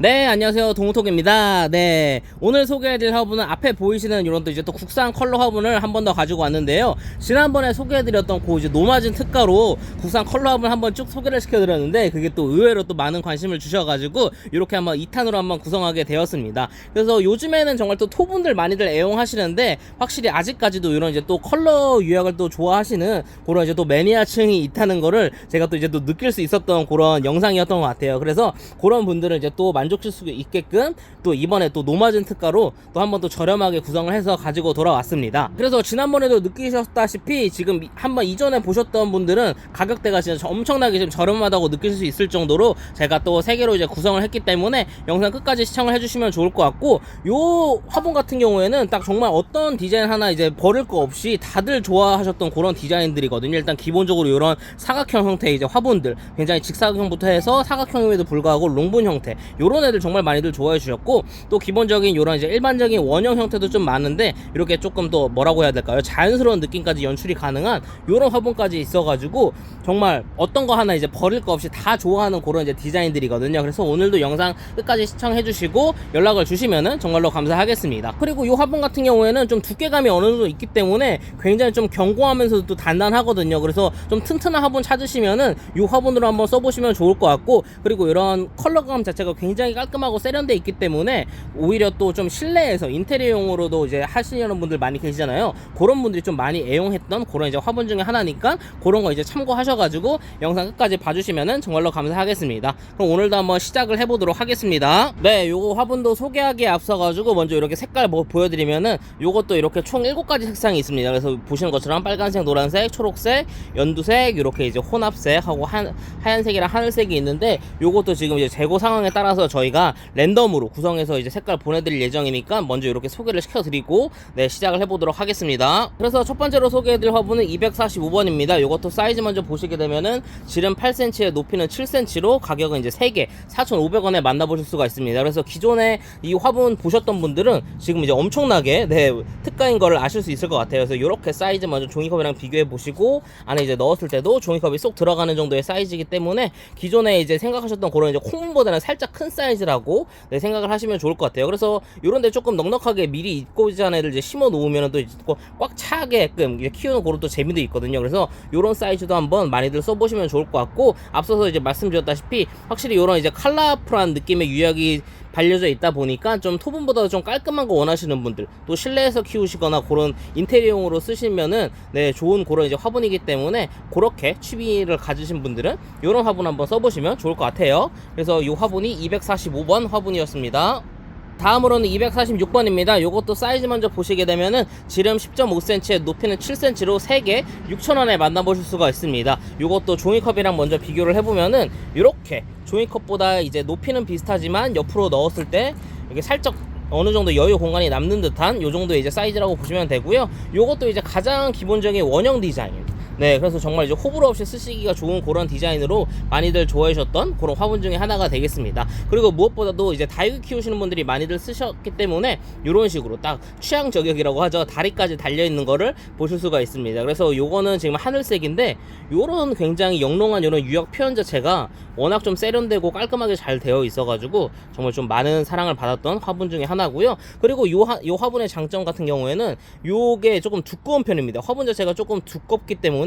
네, 안녕하세요. 동우톡입니다. 네, 오늘 소개해드릴 화분은 앞에 보이시는 이런 또 이제 또 국산 컬러 화분을 한 번 더 가지고 왔는데요. 지난번에 소개해드렸던 그 이제 노마진 특가로 국산 컬러 화분 한 번 쭉 소개를 시켜드렸는데 그게 또 의외로 또 많은 관심을 주셔가지고 이렇게 한번 2탄으로 한번 구성하게 되었습니다. 그래서 요즘에는 정말 또 토분들 많이들 애용하시는데 확실히 아직까지도 이런 이제 또 컬러 유형을 또 좋아하시는 그런 이제 또 매니아층이 있다는 거를 제가 또 이제 또 느낄 수 있었던 그런 영상이었던 것 같아요. 그래서 그런 분들은 이제 또 만족실 수 있게끔 또 이번에 또 노마진 특가로 또 한번 또 저렴하게 구성을 해서 가지고 돌아왔습니다. 그래서 지난번에도 느끼셨다시피 지금 이- 한번 이전에 보셨던 분들은 가격대가 진짜 엄청나게 지금 저렴하다고 느끼실 수 있을 정도로 제가 또 세 개로 이제 구성을 했기 때문에 영상 끝까지 시청을 해주시면 좋을 것 같고 요 화분 같은 경우에는 딱 정말 어떤 디자인 하나 이제 버릴 거 없이 다들 좋아하셨던 그런 디자인들이거든요. 일단 기본적으로 이런 사각형 형태의 이제 화분들 굉장히 직사각형부터 해서 사각형임에도 불구하고 롱분 형태 요런 애들 정말 많이들 좋아해 주셨고 또 기본적인 요런 이제 일반적인 원형 형태도 좀 많은데 이렇게 조금 또 뭐라고 해야 될까요? 자연스러운 느낌까지 연출이 가능한 요런 화분까지 있어가지고 정말 어떤 거 하나 이제 버릴 거 없이 다 좋아하는 그런 이제 디자인들이거든요. 그래서 오늘도 영상 끝까지 시청해 주시고 연락을 주시면은 정말로 감사하겠습니다. 그리고 요 화분 같은 경우에는 좀 두께감이 어느 정도 있기 때문에 굉장히 좀 견고하면서도 또 단단하거든요. 그래서 좀 튼튼한 화분 찾으시면은 요 화분으로 한번 써보시면 좋을 것 같고 그리고 이런 컬러감 자체가 굉장히 깔끔하고 세련돼 있기 때문에 오히려 또 좀 실내에서 인테리어용으로도 이제 하시려는 분들 많이 계시잖아요. 그런 분들이 좀 많이 애용했던 그런 이제 화분 중에 하나니까 그런 거 이제 참고하셔가지고 영상 끝까지 봐주시면은 정말로 감사하겠습니다. 그럼 오늘도 한번 시작을 해보도록 하겠습니다. 네, 요거 화분도 소개하기에 앞서가지고 먼저 이렇게 색깔 뭐 보여드리면은 요것도 이렇게 총 7가지 색상이 있습니다. 그래서 보시는 것처럼 빨간색, 노란색, 초록색, 연두색 이렇게 이제 혼합색하고 한, 하얀색이랑 하늘색이 있는데 요것도 지금 이제 재고 상황에 따라서 저희가 랜덤으로 구성해서 이제 색깔 보내드릴 예정이니까 먼저 이렇게 소개를 시켜드리고 네 시작을 해보도록 하겠습니다. 그래서 첫 번째로 소개해드릴 화분은 245번입니다. 요것도 사이즈 먼저 보시게 되면은 지름 8cm에 높이는 7cm로 가격은 이제 3개 4,500원에 만나보실 수가 있습니다. 그래서 기존에 이 화분 보셨던 분들은 지금 이제 엄청나게 네 특가인 거를 아실 수 있을 것 같아요. 그래서 이렇게 사이즈 먼저 종이컵이랑 비교해 보시고 안에 이제 넣었을 때도 종이컵이 쏙 들어가는 정도의 사이즈이기 때문에 기존에 이제 생각하셨던 그런 이제 콩보다는 살짝 큰 사이즈 라고 네, 생각을 하시면 좋을 것 같아요. 그래서 이런데 조금 넉넉하게 미리 입고자 애들 이제 심어 놓으면 또꽉 차게끔 키우는 그런 또 재미도 있거든요. 그래서 이런 사이즈도 한번 많이들 써보시면 좋을 것 같고 앞서서 이제 말씀드렸다시피 확실히 이런 이제 컬러풀한 느낌의 유약이 발려져 있다 보니까 좀 토분보다 좀 깔끔한 거 원하시는 분들 또 실내에서 키우시거나 그런 인테리어용으로 쓰시면은 네 좋은 그런 이제 화분이기 때문에 그렇게 취미를 가지신 분들은 이런 화분 한번 써보시면 좋을 것 같아요. 그래서 이 화분이 245번 화분이었습니다. 다음으로는 246번입니다. 요것도 사이즈 먼저 보시게 되면은 지름 10.5cm에 높이는 7cm로 3개 6,000원에 만나보실 수가 있습니다. 요것도 종이컵이랑 먼저 비교를 해보면은 이렇게 종이컵보다 이제 높이는 비슷하지만 옆으로 넣었을 때 이게 살짝 어느 정도 여유 공간이 남는 듯한 요 정도의 이제 사이즈라고 보시면 되고요. 요것도 이제 가장 기본적인 원형 디자인. 네, 그래서 정말 이제 호불호 없이 쓰시기가 좋은 그런 디자인으로 많이들 좋아해 주셨던 그런 화분 중에 하나가 되겠습니다. 그리고 무엇보다도 이제 다육이 키우시는 분들이 많이들 쓰셨기 때문에 이런 식으로 딱 취향 저격이라고 하죠. 다리까지 달려 있는 거를 보실 수가 있습니다. 그래서 요거는 지금 하늘색인데 요런 굉장히 영롱한 요런 유역 표현 자체가 워낙 좀 세련되고 깔끔하게 잘 되어 있어 가지고 정말 좀 많은 사랑을 받았던 화분 중에 하나고요. 그리고 요, 화, 요 화분의 장점 같은 경우에는 요게 조금 두꺼운 편입니다. 화분 자체가 조금 두껍기 때문에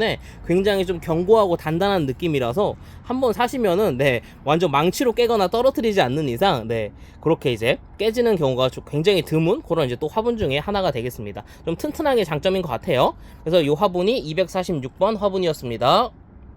굉장히 좀 견고하고 단단한 느낌이라서 한번 사시면은 네 완전 망치로 깨거나 떨어뜨리지 않는 이상 네 그렇게 이제 깨지는 경우가 좀 굉장히 드문 그런 이제 또 화분 중에 하나가 되겠습니다. 좀 튼튼한 게 장점인 것 같아요. 그래서 요 화분이 246번 화분이었습니다.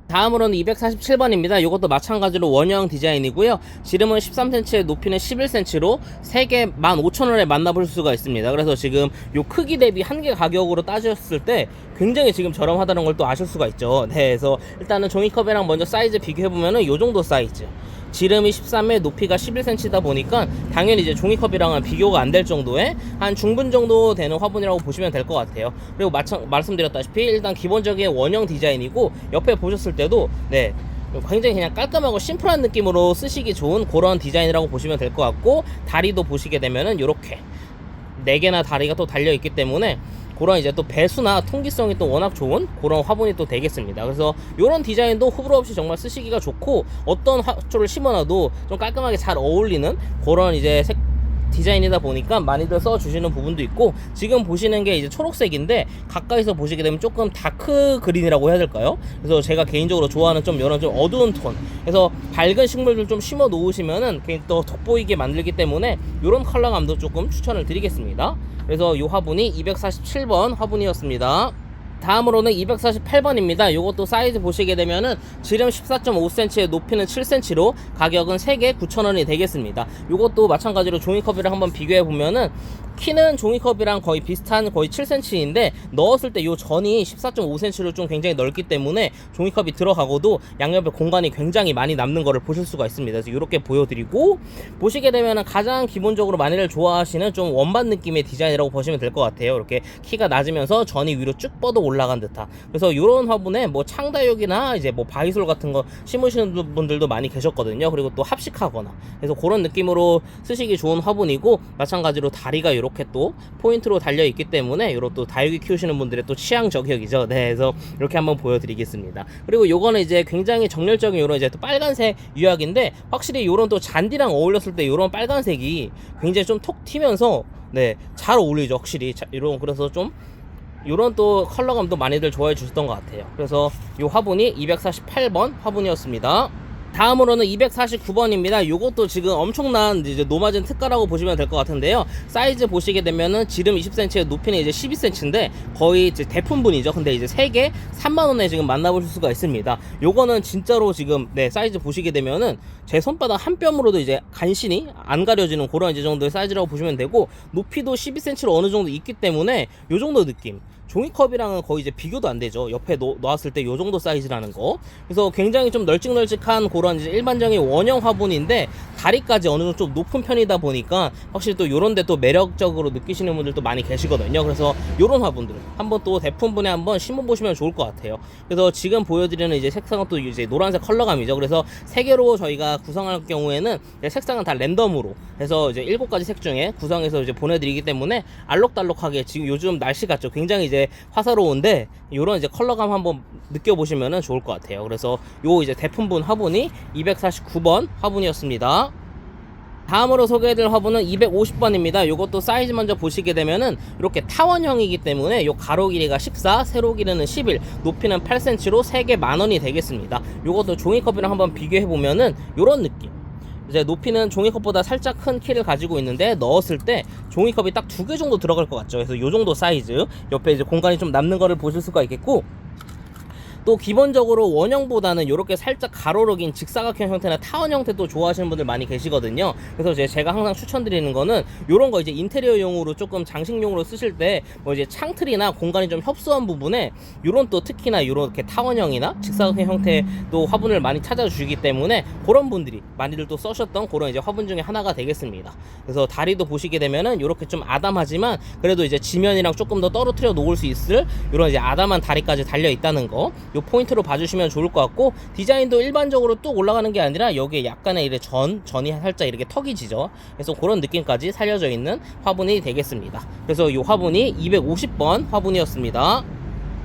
다음으로는 247번입니다. 이것도 마찬가지로 원형 디자인이고요. 지름은 13cm, 높이는 11cm로 3개 15,000원에 만나볼 수가 있습니다. 그래서 지금 요 크기 대비 한 개 가격으로 따졌을 때 굉장히 지금 저렴하다는 걸 또 아실 수가 있죠. 네, 그래서 일단은 종이컵이랑 먼저 사이즈 비교해보면은 요 정도 사이즈. 지름이 13에 높이가 11cm다 보니까 당연히 이제 종이컵이랑은 비교가 안 될 정도의 한 중분 정도 되는 화분이라고 보시면 될 것 같아요. 그리고 마찬, 말씀드렸다시피 일단 기본적인 원형 디자인이고 옆에 보셨을 때도 네 굉장히 그냥 깔끔하고 심플한 느낌으로 쓰시기 좋은 그런 디자인이라고 보시면 될 것 같고 다리도 보시게 되면은 이렇게 네 개나 다리가 또 달려 있기 때문에 그런 이제 또 배수나 통기성이 또 워낙 좋은 그런 화분이 또 되겠습니다. 그래서 이런 디자인도 호불호 없이 정말 쓰시기가 좋고 어떤 화초를 심어놔도 좀 깔끔하게 잘 어울리는 그런 이제 색 디자인이다 보니까 많이들 써주시는 부분도 있고 지금 보시는 게 이제 초록색인데 가까이서 보시게 되면 조금 다크 그린이라고 해야 될까요? 그래서 제가 개인적으로 좋아하는 좀 이런 좀 어두운 톤. 그래서 밝은 식물들 좀 심어 놓으시면은 괜히 더 돋보이게 만들기 때문에 이런 컬러감도 조금 추천을 드리겠습니다. 그래서 이 화분이 247번 화분이었습니다 다음으로는 248번입니다. 요것도 사이즈 보시게 되면은 지름 14.5cm에 높이는 7cm로 가격은 3개 9,000원이 되겠습니다. 요것도 마찬가지로 종이컵이랑 한번 비교해 보면은 키는 종이컵이랑 거의 비슷한 거의 7cm인데 넣었을 때요 전이 14.5cm로 좀 굉장히 넓기 때문에 종이컵이 들어가고도 양옆에 공간이 굉장히 많이 남는 거를 보실 수가 있습니다. 그래서 이렇게 보여드리고 보시게 되면은 가장 기본적으로 많이들 좋아하시는 좀 원반 느낌의 디자인이라고 보시면 될 것 같아요. 이렇게 키가 낮으면서 전이 위로 쭉 뻗어 올라간 듯한. 그래서 이런 화분에 뭐 창다육이나 이제 뭐 바이솔 같은 거 심으시는 분들도 많이 계셨거든요. 그리고 또 합식하거나. 그래서 그런 느낌으로 쓰시기 좋은 화분이고 마찬가지로 다리가 이렇게 또 포인트로 달려 있기 때문에 이런 또 다육이 키우시는 분들의 또 취향 저격이죠. 네, 그래서 이렇게 한번 보여드리겠습니다. 그리고 요거는 이제 굉장히 정렬적인 이런 이제 또 빨간색 유약인데 확실히 요런 또 잔디랑 어울렸을 때 요런 빨간색이 굉장히 좀 톡 튀면서 네, 잘 어울리죠. 확실히 자, 이런 그래서 좀 이런 또 컬러감도 많이들 좋아해 주셨던 것 같아요. 그래서 이 화분이 248번 화분이었습니다. 다음으로는 249번입니다. 요것도 지금 엄청난 이제 노마진 특가라고 보시면 될 것 같은데요. 사이즈 보시게 되면은 지름 20cm에 높이는 이제 12cm인데 거의 이제 대품분이죠. 근데 이제 3개 3만원에 지금 만나보실 수가 있습니다. 요거는 진짜로 지금 네, 사이즈 보시게 되면은 제 손바닥 한 뼘으로도 이제 간신히 안 가려지는 그런 이제 정도의 사이즈라고 보시면 되고 높이도 12cm로 어느 정도 있기 때문에 요 정도 느낌. 종이컵이랑은 거의 이제 비교도 안 되죠. 옆에 놓, 놨을 때 요 정도 사이즈라는 거. 그래서 굉장히 좀 널찍널찍한 그런 이제 일반적인 원형 화분인데 다리까지 어느 정도 좀 높은 편이다 보니까 확실히 또 요런데 또 매력적으로 느끼시는 분들도 많이 계시거든요. 그래서 요런 화분들 한번 또 대품분에 한번 심어 보시면 좋을 것 같아요. 그래서 지금 보여드리는 이제 색상은 또 이제 노란색 컬러감이죠. 그래서 세 개로 저희가 구성할 경우에는 색상은 다 랜덤으로 해서 이제 일곱 가지 색 중에 구성해서 이제 보내드리기 때문에 알록달록하게 지금 요즘 날씨 같죠. 굉장히 이제 화사로운데 요런 이제 컬러감 한번 느껴보시면 좋을 것 같아요. 그래서 요 이제 대품분 화분이 249번 화분이었습니다. 다음으로 소개해드릴 화분은 250번입니다. 요것도 사이즈 먼저 보시게 되면은 이렇게 타원형이기 때문에 요 가로 길이가 14, 세로 길이는 11, 높이는 8cm로 3개 만원이 되겠습니다. 요것도 종이컵이랑 한번 비교해 보면은 요런 느낌. 이제 높이는 종이컵보다 살짝 큰 키를 가지고 있는데 넣었을 때 종이컵이 딱 두 개 정도 들어갈 것 같죠. 그래서 요 정도 사이즈 옆에 이제 공간이 좀 남는 거를 보실 수가 있겠고 또 기본적으로 원형보다는 이렇게 살짝 가로로 긴 직사각형 형태나 타원 형태도 좋아하시는 분들 많이 계시거든요. 그래서 이제 제가 항상 추천드리는 거는 이런 거 이제 인테리어용으로 조금 장식용으로 쓰실 때 뭐 이제 창틀이나 공간이 좀 협소한 부분에 이런 또 특히나 이렇게 타원형이나 직사각형 형태의 또 화분을 많이 찾아주시기 때문에 그런 분들이 많이들 또 써셨던 그런 이제 화분 중에 하나가 되겠습니다. 그래서 다리도 보시게 되면은 이렇게 좀 아담하지만 그래도 이제 지면이랑 조금 더 떨어뜨려 놓을 수 있을 이런 이제 아담한 다리까지 달려 있다는 거. 요 포인트로 봐주시면 좋을 것 같고 디자인도 일반적으로 뚝 올라가는 게 아니라 여기에 약간의 이래 전 전이 살짝 이렇게 턱이 지죠. 그래서 그런 느낌까지 살려져 있는 화분이 되겠습니다. 그래서 이 화분이 250번 화분이었습니다.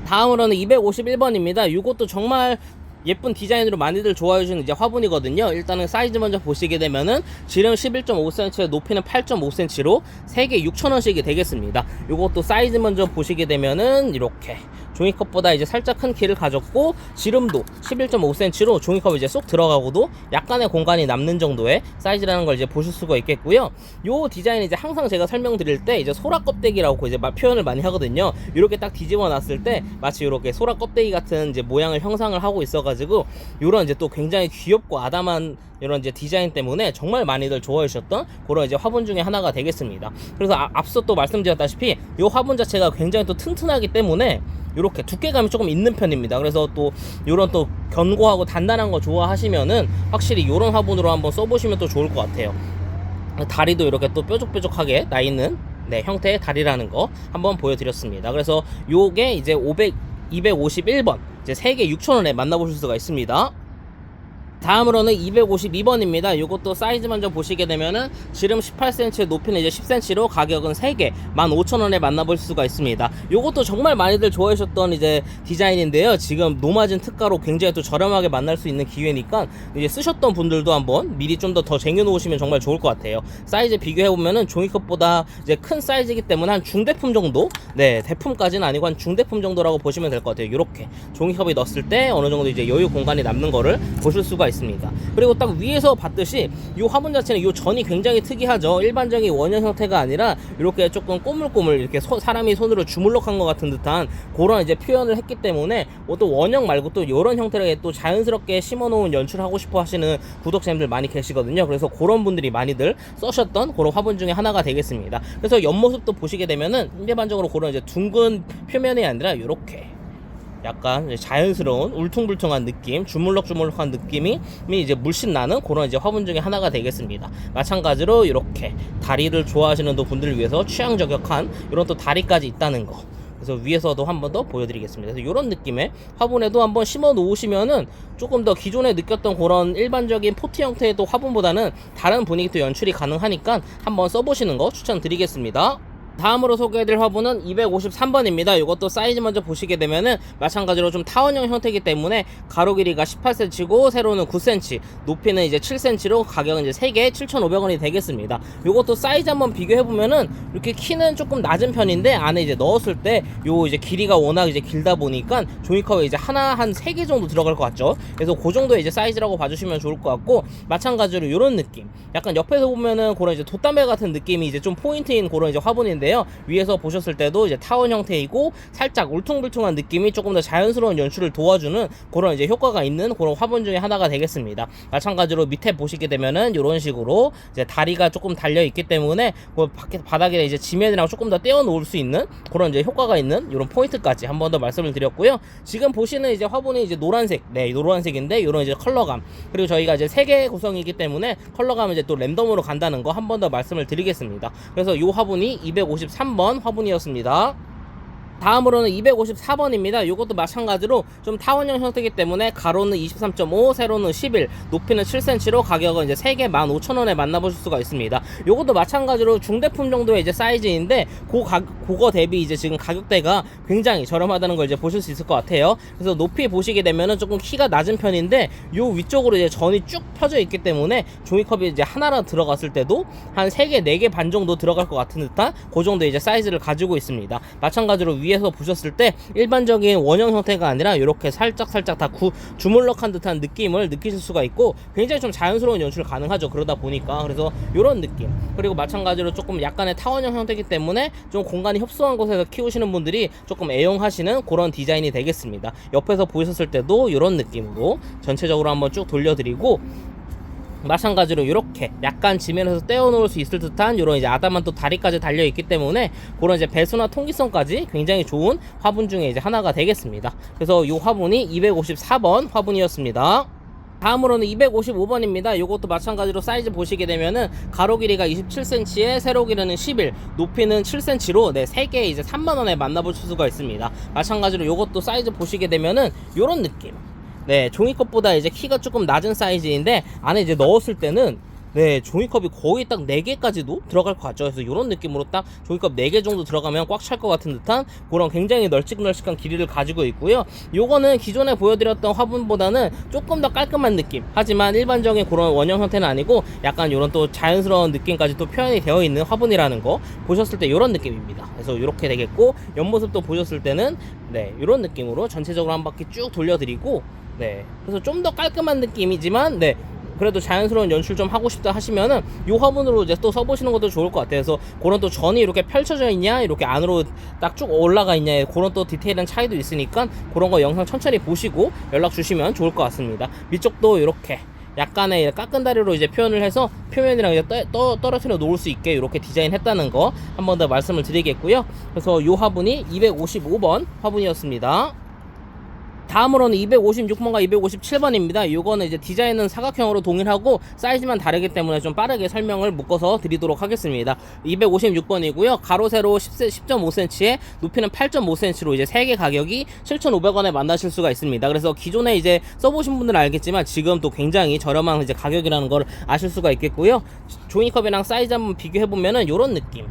다음으로는 251번입니다. 이것도 정말 예쁜 디자인으로 많이들 좋아해 주시는 이제 화분이거든요. 일단은 사이즈 먼저 보시게 되면은 지름 11.5cm, 높이는 8.5cm로 3개 6,000원씩이 되겠습니다. 이것도 사이즈 먼저 보시게 되면은 이렇게 종이컵보다 이제 살짝 큰 키를 가졌고 지름도 11.5cm로 종이컵이 이제 쏙 들어가고도 약간의 공간이 남는 정도의 사이즈라는 걸 이제 보실 수가 있겠고요. 요 디자인 이제 항상 제가 설명드릴 때 이제 소라 껍데기라고 이제 막 표현을 많이 하거든요. 이렇게 딱 뒤집어 놨을 때 마치 이렇게 소라 껍데기 같은 이제 모양을 형상을 하고 있어가지고 요런 이제 또 굉장히 귀엽고 아담한 이런 이제 디자인 때문에 정말 많이들 좋아해 주셨던 그런 이제 화분 중에 하나가 되겠습니다. 그래서 아- 앞서 또 말씀드렸다시피 이 화분 자체가 굉장히 또 튼튼하기 때문에 이렇게 두께감이 조금 있는 편입니다. 그래서 또 이런 또 견고하고 단단한 거 좋아하시면은 확실히 이런 화분으로 한번 써보시면 또 좋을 것 같아요. 다리도 이렇게 또 뾰족뾰족하게 나 있는 네, 형태의 다리라는 거 한번 보여드렸습니다. 그래서 요게 이제 500, 251번 이제 3개 6,000원에 만나보실 수가 있습니다. 다음으로는 252번입니다. 이것도 사이즈 먼저 보시게 되면은 지름 18cm, 높이는 이제 10cm로 가격은 3개 15,000원에 만나볼 수가 있습니다. 이것도 정말 많이들 좋아하셨던 이제 디자인인데요. 지금 노마진 특가로 굉장히 또 저렴하게 만날 수 있는 기회니까 이제 쓰셨던 분들도 한번 미리 좀 더 더 쟁여놓으시면 정말 좋을 것 같아요. 사이즈 비교해 보면은 종이컵보다 이제 큰 사이즈이기 때문에 한 중대품 정도, 네 대품까지는 아니고 한 중대품 정도라고 보시면 될 것 같아요. 이렇게 종이컵에 넣었을 때 어느 정도 이제 여유 공간이 남는 거를 보실 수가 있습니다. 그리고 딱 위에서 봤듯이 이 화분 자체는 이 전이 굉장히 특이하죠. 일반적인 원형 형태가 아니라 이렇게 조금 꼬물꼬물 이렇게 소- 사람이 손으로 주물럭한 것 같은 듯한 그런 이제 표현을 했기 때문에 또 원형 말고 또 이런 형태로 또 자연스럽게 심어놓은 연출하고 싶어 하시는 구독자님들 많이 계시거든요. 그래서 그런 분들이 많이들 써셨던 그런 화분 중에 하나가 되겠습니다. 그래서 옆모습도 보시게 되면은 일반적으로 그런 이제 둥근 표면이 아니라 이렇게 약간 자연스러운 울퉁불퉁한 느낌, 주물럭주물럭한 느낌이 이제 물씬 나는 그런 이제 화분 중에 하나가 되겠습니다. 마찬가지로 이렇게 다리를 좋아하시는 또 분들을 위해서 취향 저격한 이런 또 다리까지 있다는 거. 그래서 위에서도 한 번 더 보여드리겠습니다. 그래서 이런 느낌의 화분에도 한번 심어 놓으시면은 조금 더 기존에 느꼈던 그런 일반적인 포트 형태의 또 화분보다는 다른 분위기 또 연출이 가능하니까 한번 써보시는 거 추천드리겠습니다. 다음으로 소개해드릴 화분은 253번입니다. 이것도 사이즈 먼저 보시게 되면은 마찬가지로 좀 타원형 형태이기 때문에 가로 길이가 18cm고 세로는 9cm, 높이는 이제 7cm로 가격은 이제 3개에 7,500원이 되겠습니다. 이것도 사이즈 한번 비교해 보면은 이렇게 키는 조금 낮은 편인데 안에 이제 넣었을 때 요 이제 길이가 워낙 이제 길다 보니까 종이컵에 이제 하나 한 3개 정도 들어갈 것 같죠. 그래서 그 정도의 이제 사이즈라고 봐주시면 좋을 것 같고 마찬가지로 이런 느낌. 약간 옆에서 보면은 그런 이제 돛담배 같은 느낌이 이제 좀 포인트인 그런 이제 화분인데 요. 위에서 보셨을 때도 이제 타원 형태이고 살짝 울퉁불퉁한 느낌이 조금 더 자연스러운 연출을 도와주는 그런 이제 효과가 있는 그런 화분 중에 하나가 되겠습니다. 마찬가지로 밑에 보시게 되면은 이런 식으로 이제 다리가 조금 달려 있기 때문에 그 밖에 바닥에 이제 지면이랑 조금 더 떼어 놓을 수 있는 그런 이제 효과가 있는 이런 포인트까지 한 번 더 말씀을 드렸고요. 지금 보시는 이제 화분이 이제 노란색, 네, 노란색인데 이런 이제 컬러감 그리고 저희가 이제 세 개 구성이기 때문에 컬러감은 이제 또 랜덤으로 간다는 거 한 번 더 말씀을 드리겠습니다. 그래서 이 화분이 253번 화분이었습니다. 다음으로는 254번입니다. 이것도 마찬가지로 좀 타원형 형태이기 때문에 가로는 23.5, 세로는 11, 높이는 7cm로 가격은 이제 3개 15,000원에 만나보실 수가 있습니다. 이것도 마찬가지로 중대품 정도의 이제 사이즈인데 그 가, 그거 대비 이제 지금 가격대가 굉장히 저렴하다는 걸 이제 보실 수 있을 것 같아요. 그래서 높이 보시게 되면은 조금 키가 낮은 편인데 요 위쪽으로 이제 전이 쭉 펴져 있기 때문에 종이컵이 이제 하나로 들어갔을 때도 한 3개, 4개 반 정도 들어갈 것 같은 듯한 그 정도 이제 사이즈를 가지고 있습니다. 마찬가지로 위에서 보셨을 때 일반적인 원형 형태가 아니라 이렇게 살짝 살짝 다 구, 주물럭한 듯한 느낌을 느끼실 수가 있고 굉장히 좀 자연스러운 연출 가능하죠. 그러다 보니까 그래서 이런 느낌 그리고 마찬가지로 조금 약간의 타원형 형태이기 때문에 좀 공간이 협소한 곳에서 키우시는 분들이 조금 애용하시는 그런 디자인이 되겠습니다. 옆에서 보셨을 때도 이런 느낌으로 전체적으로 한번 쭉 돌려드리고 마찬가지로 이렇게 약간 지면에서 떼어놓을 수 있을 듯한 이런 이제 아담한 또 다리까지 달려 있기 때문에 그런 이제 배수나 통기성까지 굉장히 좋은 화분 중에 이제 하나가 되겠습니다. 그래서 이 화분이 254번 화분이었습니다. 다음으로는 255번입니다. 이것도 마찬가지로 사이즈 보시게 되면은 가로 길이가 27cm에 세로 길이는 11, 높이는 7cm로 네, 3개 이제 3만 원에 만나보실 수가 있습니다. 마찬가지로 이것도 사이즈 보시게 되면은 이런 느낌. 네, 종이컵보다 이제 키가 조금 낮은 사이즈인데 안에 이제 넣었을 때는 네, 종이컵이 거의 딱 4개까지도 들어갈 것 같죠. 그래서 이런 느낌으로 딱 종이컵 4개 정도 들어가면 꽉 찰 것 같은 듯한 그런 굉장히 널찍널찍한 길이를 가지고 있고요. 요거는 기존에 보여드렸던 화분보다는 조금 더 깔끔한 느낌. 하지만 일반적인 그런 원형 형태는 아니고 약간 이런 또 자연스러운 느낌까지 또 표현이 되어 있는 화분이라는 거 보셨을 때 이런 느낌입니다. 그래서 이렇게 되겠고 옆모습도 보셨을 때는 네, 이런 느낌으로 전체적으로 한 바퀴 쭉 돌려드리고 네, 그래서 좀 더 깔끔한 느낌이지만 네, 그래도 자연스러운 연출 좀 하고 싶다 하시면은 요 화분으로 이제 또 써보시는 것도 좋을 것 같아요. 그래서 그런 또 전이 이렇게 펼쳐져 있냐, 이렇게 안으로 딱 쭉 올라가 있냐, 그런 또 디테일한 차이도 있으니까 그런 거 영상 천천히 보시고 연락 주시면 좋을 것 같습니다. 밑쪽도 이렇게 약간의 깎은 다리로 이제 표현을 해서 표면이랑 이제 떠, 떠, 떨어뜨려 놓을 수 있게 이렇게 디자인했다는 거 한 번 더 말씀을 드리겠고요. 그래서 요 화분이 255번 화분이었습니다. 다음으로는 256번과 257번입니다. 요거는 이제 디자인은 사각형으로 동일하고 사이즈만 다르기 때문에 좀 빠르게 설명을 묶어서 드리도록 하겠습니다. 256번이고요. 가로 세로 10, 10.5cm에 높이는 8.5cm로 이제 3개 가격이 7,500원에 만나실 수가 있습니다. 그래서 기존에 이제 써보신 분들은 알겠지만 지금 또 굉장히 저렴한 이제 가격이라는 걸 아실 수가 있겠고요. 종이컵이랑 사이즈 한번 비교해 보면은 요런 느낌.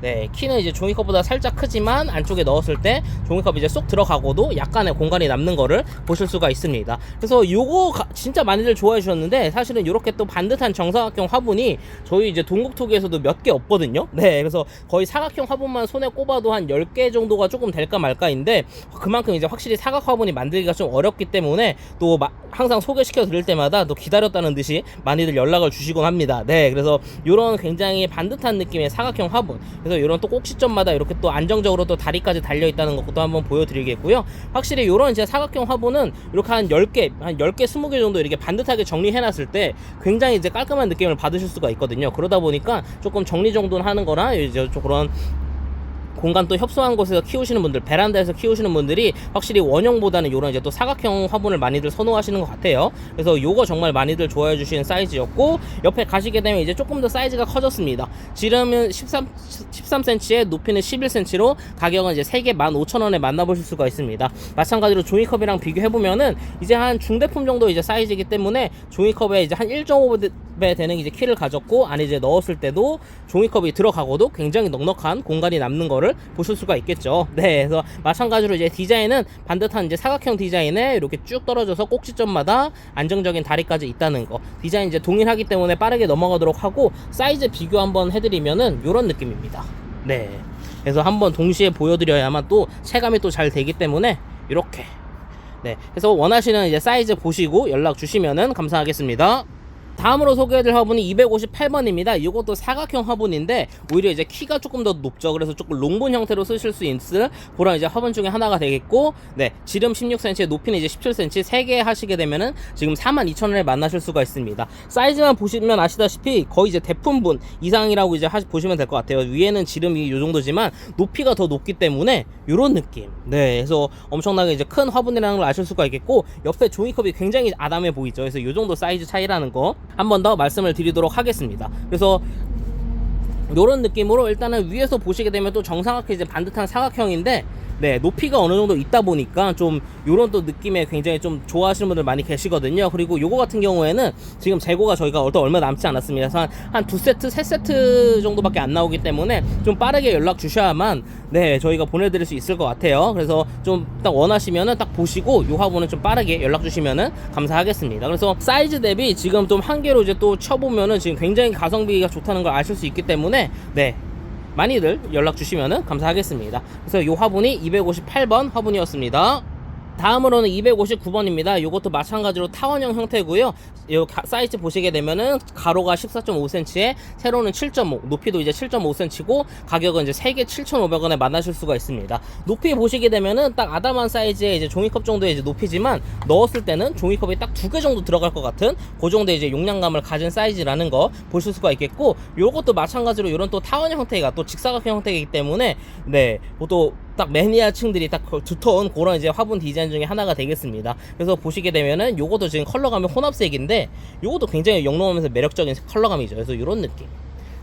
네, 키는 이제 종이컵보다 살짝 크지만 안쪽에 넣었을 때 종이컵이 이제 쏙 들어가고도 약간의 공간이 남는 거를 보실 수가 있습니다. 그래서 요거 가- 진짜 많이들 좋아해 주셨는데 사실은 이렇게 또 반듯한 정사각형 화분이 저희 이제 동국토기에서도 몇 개 없거든요. 네, 그래서 거의 사각형 화분만 손에 꼽아도 한 10개 정도가 조금 될까 말까인데 그만큼 이제 확실히 사각 화분이 만들기가 좀 어렵기 때문에 또 마- 항상 소개시켜 드릴 때마다 또 기다렸다는 듯이 많이들 연락을 주시곤 합니다. 네, 그래서 이런 굉장히 반듯한 느낌의 사각형 화분. 그래서 이런 또 꼭지점마다 이렇게 또 안정적으로 또 다리까지 달려 있다는 것도 한번 보여드리겠고요. 확실히 이런 이제 사각형 화분은 이렇게 한 10개, 한 10개, 20개 정도 이렇게 반듯하게 정리해놨을 때 굉장히 이제 깔끔한 느낌을 받으실 수가 있거든요. 그러다 보니까 조금 정리 정돈 하는 거나 이제 좀 그런 공간 또 협소한 곳에서 키우시는 분들, 베란다에서 키우시는 분들이 확실히 원형보다는 이런 이제 또 사각형 화분을 많이들 선호하시는 것 같아요. 그래서 요거 정말 많이들 좋아해 주시는 사이즈였고 옆에 가시게 되면 이제 조금 더 사이즈가 커졌습니다. 지름은 13 13cm에 높이는 11cm로 가격은 이제 3개 15,000원에 만나보실 수가 있습니다. 마찬가지로 종이컵이랑 비교해 보면은 이제 한 중대품 정도 이제 사이즈이기 때문에 종이컵에 이제 한 1.5 배 되는 이제 키를 가졌고 안에 이제 넣었을 때도 종이컵이 들어가고도 굉장히 넉넉한 공간이 남는 거를 보실 수가 있겠죠. 네, 그래서 마찬가지로 이제 디자인은 반듯한 이제 사각형 디자인에 이렇게 쭉 떨어져서 꼭지점마다 안정적인 다리까지 있다는 거. 디자인 이제 동일하기 때문에 빠르게 넘어가도록 하고 사이즈 비교 한번 해드리면은 이런 느낌입니다. 네, 그래서 한번 동시에 보여드려야만 또 체감이 또 잘 되기 때문에 이렇게. 네, 그래서 원하시는 이제 사이즈 보시고 연락 주시면은 감사하겠습니다. 다음으로 소개해드릴 화분이 258번입니다. 이것도 사각형 화분인데 오히려 이제 키가 조금 더 높죠. 그래서 조금 롱본 형태로 쓰실 수 있을 그런 이제 화분 중에 하나가 되겠고, 네 지름 16cm, 높이는 이제 17cm 3개 하시게 되면은 지금 42,000원에 만나실 수가 있습니다. 사이즈만 보시면 아시다시피 거의 이제 대품분 이상이라고 이제 하, 보시면 될 것 같아요. 위에는 지름이 이 정도지만 높이가 더 높기 때문에 이런 느낌. 네, 그래서 엄청나게 이제 큰 화분이라는 걸 아실 수가 있겠고 옆에 종이컵이 굉장히 아담해 보이죠. 그래서 이 정도 사이즈 차이라는 거한 번 더 말씀을 드리도록 하겠습니다. 그래서 이런 느낌으로 일단은 위에서 보시게 되면 또 정사각형 이제 반듯한 사각형인데 네 높이가 어느 정도 있다 보니까 좀 요런 또 느낌에 굉장히 좀 좋아하시는 분들 많이 계시거든요. 그리고 요거 같은 경우에는 지금 재고가 저희가 또 얼마 남지 않았습니다. 그래서 한 두 세트 세 세트 정도밖에 안 나오기 때문에 좀 빠르게 연락 주셔야만 네 저희가 보내드릴 수 있을 것 같아요. 그래서 좀 딱 원하시면은 딱 보시고 요 화분은 좀 빠르게 연락 주시면은 감사하겠습니다. 그래서 사이즈 대비 지금 좀 한 개로 이제 또 쳐보면은 지금 굉장히 가성비가 좋다는 걸 아실 수 있기 때문에 네 많이들 연락 주시면 감사하겠습니다. 그래서 이 화분이 258번 화분이었습니다. 다음으로는 259번입니다. 이것도 마찬가지로 타원형 형태고요. 요 가- 사이즈 보시게 되면은 가로가 14.5cm에 세로는 7.5, 높이도 이제 7.5cm고 가격은 이제 3개 7,500원에 만나실 수가 있습니다. 높이 보시게 되면은 딱 아담한 사이즈의 이제 종이컵 정도의 이제 높이지만 넣었을 때는 종이컵이 딱 두 개 정도 들어갈 것 같은 그 정도의 이제 용량감을 가진 사이즈라는 거 보실 수가 있겠고 요것도 마찬가지로 이런 또 타원 형태가 또 직사각형 형태이기 때문에 네, 또 딱 매니아층들이 딱그 두터운 그런 이제 화분 디자인 중에 하나가 되겠습니다. 그래서 보시게 되면은 요것도 지금 컬러감이 혼합색인데 요것도 굉장히 영롱하면서 매력적인 컬러감이죠. 그래서 이런 느낌.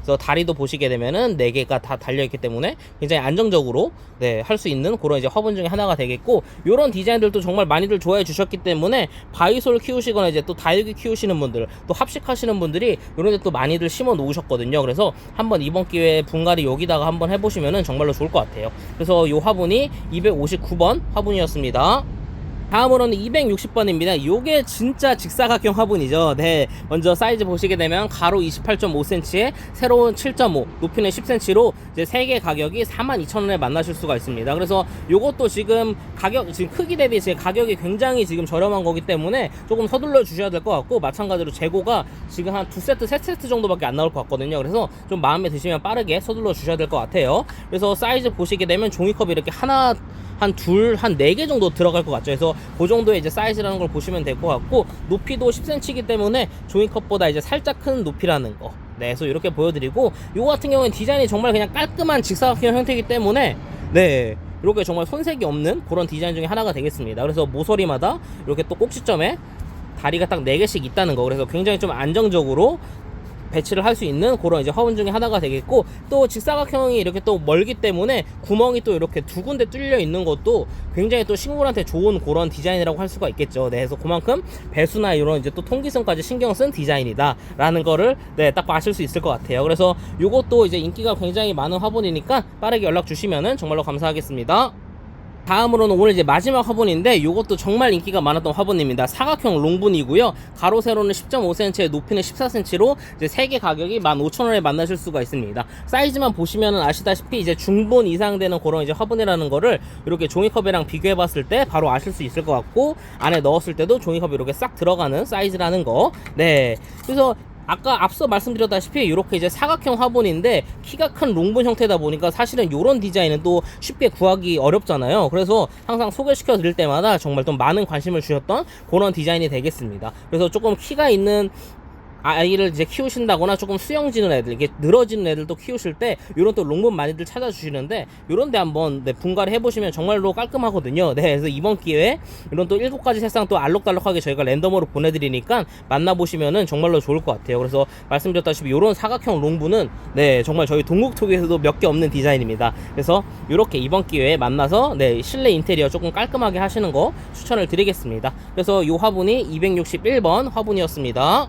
그래서 다리도 보시게 되면은 네 개가 다 달려 있기 때문에 굉장히 안정적으로 네, 할 수 있는 그런 이제 화분 중에 하나가 되겠고 요런 디자인들도 정말 많이들 좋아해 주셨기 때문에 바이솔 키우시거나 이제 또 다육이 키우시는 분들 또 합식하시는 분들이 요런 데 또 많이들 심어 놓으셨거든요. 그래서 한번 이번 기회에 분갈이 여기다가 한번 해 보시면은 정말로 좋을 것 같아요. 그래서 요 화분이 259번 화분이었습니다. 다음으로는 260번입니다. 요게 진짜 직사각형 화분이죠. 네. 먼저 사이즈 보시게 되면 가로 28.5cm에 세로는 7.5, 높이는 10cm로 이제 3개 가격이 42,000원에 만나실 수가 있습니다. 그래서 요것도 지금 가격, 지금 크기 대비 제 가격이 굉장히 지금 저렴한 거기 때문에 조금 서둘러 주셔야 될 것 같고, 마찬가지로 재고가 지금 한 두 세트, 세 세트 정도밖에 안 나올 것 같거든요. 그래서 좀 마음에 드시면 빠르게 서둘러 주셔야 될 것 같아요. 그래서 사이즈 보시게 되면 종이컵이 이렇게 하나, 한 둘, 한 네 개 정도 들어갈 것 같죠. 그래서 그 정도의 이제 사이즈라는 걸 보시면 될 것 같고, 높이도 10cm이기 때문에 종이컵보다 이제 살짝 큰 높이라는 거. 네, 그래서 이렇게 보여드리고, 요거 같은 경우는 디자인이 정말 그냥 깔끔한 직사각형 형태이기 때문에, 네, 이렇게 정말 손색이 없는 그런 디자인 중에 하나가 되겠습니다. 그래서 모서리마다 이렇게 또 꼭지점에 다리가 딱 4개씩 있다는 거. 그래서 굉장히 좀 안정적으로 배치를 할 수 있는 그런 이제 화분 중에 하나가 되겠고 또 직사각형이 이렇게 또 멀기 때문에 구멍이 또 이렇게 두 군데 뚫려 있는 것도 굉장히 또 식물한테 좋은 그런 디자인이라고 할 수가 있겠죠. 네, 그래서 그만큼 배수나 이런 이제 또 통기성까지 신경 쓴 디자인이다라는 거를 네, 딱 아실 수 있을 것 같아요. 그래서 이것도 이제 인기가 굉장히 많은 화분이니까 빠르게 연락 주시면은 정말로 감사하겠습니다. 다음으로는 오늘 이제 마지막 화분인데 이것도 정말 인기가 많았던 화분입니다. 사각형 롱분이고요. 가로 세로는 10.5cm에 높이는 14cm로 이제 세개 가격이 15,000원에 만나실 수가 있습니다. 사이즈만 보시면은 아시다시피 이제 중분 이상 되는 그런 이제 화분이라는 거를 이렇게 종이컵이랑 비교해 봤을 때 바로 아실 수 있을 것 같고 안에 넣었을 때도 종이컵이 이렇게 싹 들어가는 사이즈라는 거. 네. 그래서 아까 앞서 말씀드렸다시피 이렇게 이제 사각형 화분인데 키가 큰 롱분 형태다 보니까 사실은 이런 디자인은 또 쉽게 구하기 어렵잖아요. 그래서 항상 소개시켜 드릴 때마다 정말 좀 많은 관심을 주셨던 그런 디자인이 되겠습니다. 그래서 조금 키가 있는 아이를 이제 키우신다거나 조금 수영지는 애들, 이게 늘어지는 애들도 키우실 때 이런 또 롱본 많이들 찾아주시는데 이런 데 한번 네, 분갈이 해보시면 정말로 깔끔하거든요. 네, 그래서 이번 기회에 이런 또 일곱 가지 색상 또 알록달록하게 저희가 랜덤으로 보내드리니까 만나보시면은 정말로 좋을 것 같아요. 그래서 말씀드렸다시피 이런 사각형 롱부는 네, 정말 저희 동국톡에서도 몇 개 없는 디자인입니다. 그래서 이렇게 이번 기회에 만나서 네, 실내 인테리어 조금 깔끔하게 하시는 거 추천을 드리겠습니다. 그래서 이 화분이 261번 화분이었습니다.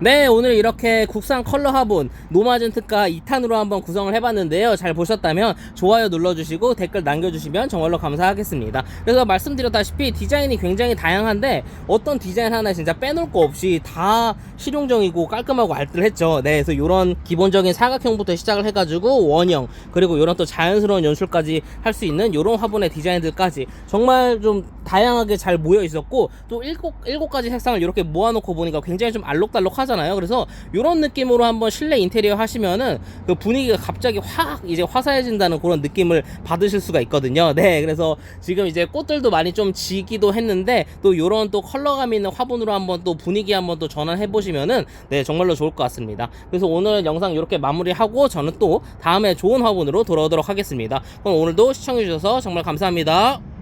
네 오늘 이렇게 국산 컬러 화분 노마진 특가 2탄으로 한번 구성을 해봤는데요. 잘 보셨다면 좋아요 눌러주시고 댓글 남겨주시면 정말로 감사하겠습니다. 그래서 말씀드렸다시피 디자인이 굉장히 다양한데 어떤 디자인 하나 진짜 빼놓을 거 없이 다 실용적이고 깔끔하고 알뜰했죠. 네 그래서 이런 기본적인 사각형부터 시작을 해가지고 원형 그리고 이런 또 자연스러운 연출까지 할 수 있는 이런 화분의 디자인들까지 정말 좀 다양하게 잘 모여 있었고 또 일곱, 일곱 가지 색상을 이렇게 모아놓고 보니까 굉장히 좀 알록달록하잖아요. 그래서 이런 느낌으로 한번 실내 인테리어 하시면은 그 분위기가 갑자기 확 이제 화사해진다는 그런 느낌을 받으실 수가 있거든요. 네, 그래서 지금 이제 꽃들도 많이 좀 지기도 했는데 또 이런 또 컬러감 있는 화분으로 한번 또 분위기 한번 또 전환해 보시면은 네 정말로 좋을 것 같습니다. 그래서 오늘 영상 이렇게 마무리하고 저는 또 다음에 좋은 화분으로 돌아오도록 하겠습니다. 그럼 오늘도 시청해 주셔서 정말 감사합니다.